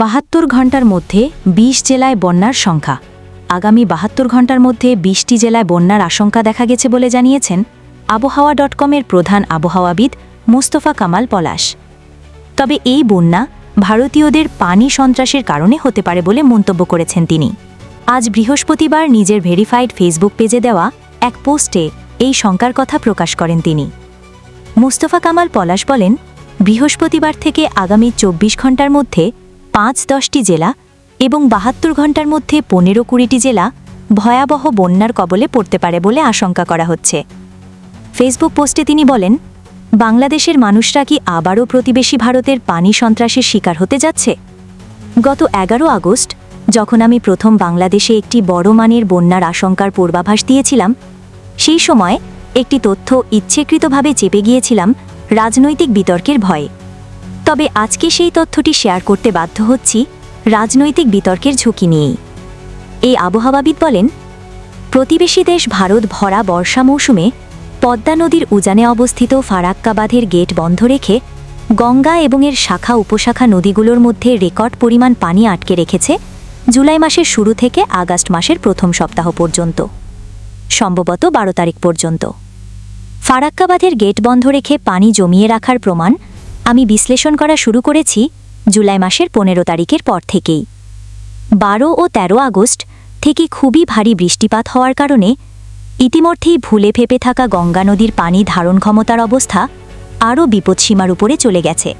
বাহাত্তর ঘণ্টার মধ্যে ২০ জেলায় বন্যার সংখ্যা। আগামী বাহাত্তর ঘণ্টার মধ্যে বিশটি জেলায় বন্যার আশঙ্কা দেখা গেছে বলে জানিয়েছেন আবহাওয়া ডট কমের প্রধান আবহাওয়াবিদ মোস্তফা কামাল পলাশ। তবে এই বন্যা ভারতীয়দের পানি সন্ত্রাসের কারণে হতে পারে বলে মন্তব্য করেছেন তিনি। আজ বৃহস্পতিবার নিজের ভেরিফাইড ফেসবুক পেজে দেওয়া এক পোস্টে এই শঙ্কার কথা প্রকাশ করেন তিনি। মুস্তফা কামাল পলাশ বলেন, বৃহস্পতিবার থেকে আগামী চব্বিশ ঘণ্টার মধ্যে পাঁচ দশটি জেলা এবং বাহাত্তর ঘণ্টার মধ্যে পনেরো কুড়িটি জেলা ভয়াবহ বন্যার কবলে পড়তে পারে বলে আশঙ্কা করা হচ্ছে। ফেসবুক পোস্টে তিনি বলেন, বাংলাদেশের মানুষরা কি আবারও প্রতিবেশী ভারতের পানি সন্ত্রাসের শিকার হতে যাচ্ছে? গত এগারো আগস্ট, যখন আমি প্রথম বাংলাদেশে একটি বড় মানের বন্যার আশঙ্কার পূর্বাভাস দিয়েছিলাম, সেই সময় একটি তথ্য ইচ্ছেকৃতভাবে চেপে গিয়েছিলাম রাজনৈতিক বিতর্কের ভয়ে। তবে আজকে সেই তথ্যটি শেয়ার করতে বাধ্য হচ্ছি রাজনৈতিক বিতর্কের ঝুঁকি নিয়েই। এই আবহাওয়াবিদ বলেন, প্রতিবেশী দেশ ভারত ভরা বর্ষা মৌসুমে পদ্মা নদীর উজানে অবস্থিত ফারাক্কা বাঁধের গেট বন্ধ রেখে গঙ্গা এবং এর শাখা উপশাখা নদীগুলোর মধ্যে রেকর্ড পরিমাণ পানি আটকে রেখেছে জুলাই মাসের শুরু থেকে আগস্ট মাসের প্রথম সপ্তাহ পর্যন্ত। সম্ভবত বারো তারিখ পর্যন্ত। ফারাক্কা বাঁধের গেট বন্ধ রেখে পানি জমিয়ে রাখার প্রমাণ আমি বিশ্লেষণ করা শুরু করেছি জুলাই মাসের পনেরো তারিখের পর থেকেই। বারো ও ১৩ আগস্ট থেকে খুবই ভারী বৃষ্টিপাত হওয়ার কারণে ইতিমধ্যেই ভুলে ফেপে থাকা গঙ্গা নদীর পানি ধারণ ক্ষমতার অবস্থা আরও বিপদসীমার উপরে চলে গেছে।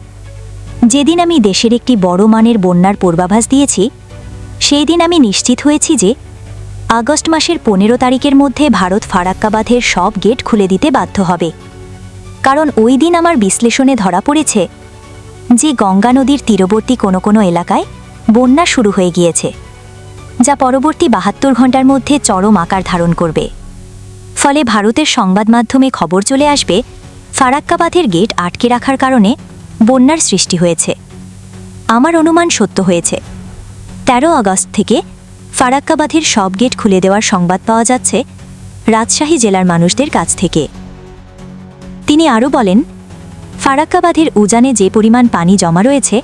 যেদিন আমি দেশের একটি বড় মানের বন্যার পূর্বাভাস দিয়েছি সেই দিন আমি নিশ্চিত হয়েছি যে আগস্ট মাসের পনেরো তারিখের মধ্যে ভারত ফারাক্কা বাঁধের সব গেট খুলে দিতে বাধ্য হবে। কারণ ওই দিন আমার বিশ্লেষণে ধরা পড়েছে যে গঙ্গা নদীর তীরবর্তী কোনো কোনো এলাকায় বন্যা শুরু হয়ে গিয়েছে, যা পরবর্তী বাহাত্তর ঘণ্টার মধ্যে চরম আকার ধারণ করবে। ফলে ভারতের সংবাদ মাধ্যমে খবর চলে আসবে ফারাক্কা বাঁধের গেট আটকে রাখার কারণে বন্যার সৃষ্টি হয়েছে। আমার অনুমান সত্য হয়েছে। তেরো আগস্ট থেকে ফারাক্কা বাঁধের সব গেট খুলে দেওয়ার সংবাদ পাওয়া যাচ্ছে রাজশাহী জেলার মানুষদের কাছ থেকে। তিনি আরও বলেন ফারাক্কা বাঁধের উজানে যে পরিমাণ পানি জমা রয়েছে,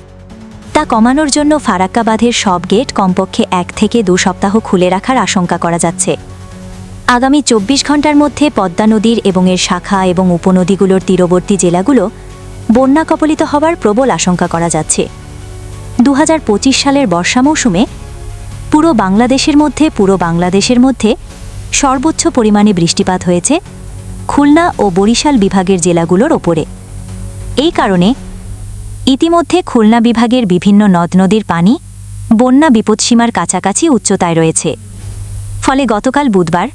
তা কমানোর জন্য ফারাক্কা বাঁধের সব গেট কমপক্ষে এক থেকে দু সপ্তাহ খুলে রাখার আশঙ্কা করা যাচ্ছে। আগামী চব্বিশ ঘণ্টার মধ্যে পদ্মা নদীর এবং এর শাখা এবং উপনদীগুলোর তীরবর্তী জেলাগুলো বন্যা কবলিত হওয়ার প্রবল আশঙ্কা করা যাচ্ছে। দু হাজার পঁচিশ সালের বর্ষা মৌসুমে পুরো বাংলাদেশের মধ্যে পুরো বাংলাদেশের মধ্যে সর্বোচ্চ পরিমাণে বৃষ্টিপাত হয়েছে খুলনা ও বরিশাল বিভাগের জেলাগুলোর ওপরে। এই কারণে ইতিমধ্যে খুলনা বিভাগের বিভিন্ন নদ নদীর পানি বন্যা বিপদসীমার কাছাকাছি উচ্চতায় রয়েছে। ফলে গতকাল বুধবার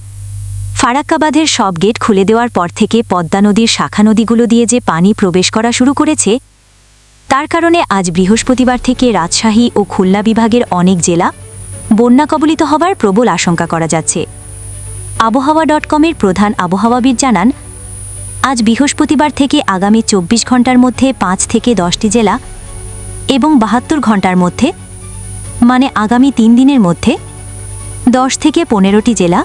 ফারাক্কাবাদের সব গেট খুলে দেওয়ার পর থেকে পদ্মা নদীর শাখা নদীগুলো দিয়ে যে পানি প্রবেশ করা শুরু করেছে, তার কারণে আজ বৃহস্পতিবার থেকে রাজশাহী ও খুলনা বিভাগের অনেক জেলা বন্যা কবলিত হবার প্রবল আশঙ্কা করা যাচ্ছে। আবহাওয়া ডট কমের প্রধান আবহাওয়াবিদ জানান, আজ বৃহস্পতিবার থেকে আগামী চব্বিশ ঘণ্টার মধ্যে পাঁচ থেকে দশটি জেলা এবং বাহাত্তর ঘণ্টার মধ্যে মানে আগামী তিন দিনের মধ্যে দশ থেকে পনেরোটি জেলা,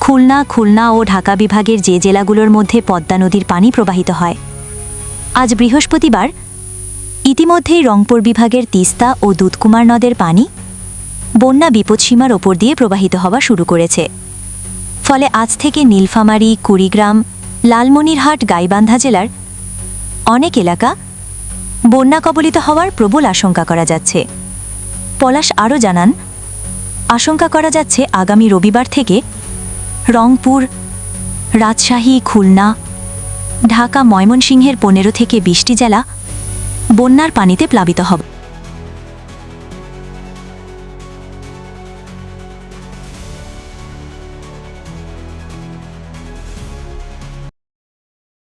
খুলনা খুলনা ও ঢাকা বিভাগের যে জেলাগুলোর মধ্যে পদ্মা নদীর পানি প্রবাহিত হয়। আজ বৃহস্পতিবার ইতিমধ্যেই রংপুর বিভাগের তিস্তা ও দুধকুমার নদের পানি বন্যা বিপদসীমার ওপর দিয়ে প্রবাহিত হওয়া শুরু করেছে। ফলে আজ থেকে নীলফামারী, কুড়িগ্রাম, লালমনিরহাট, গাইবান্ধা জেলার অনেক এলাকা বন্যা কবলিত হওয়ার প্রবল আশঙ্কা করা যাচ্ছে। পলাশ আরও জানান, আশঙ্কা করা যাচ্ছে আগামী রবিবার থেকে রংপুর, রাজশাহী, খুলনা, ঢাকা, ময়মনসিংহের পনেরো থেকে বিশটি জেলা বন্যার পানিতে প্লাবিত হবে।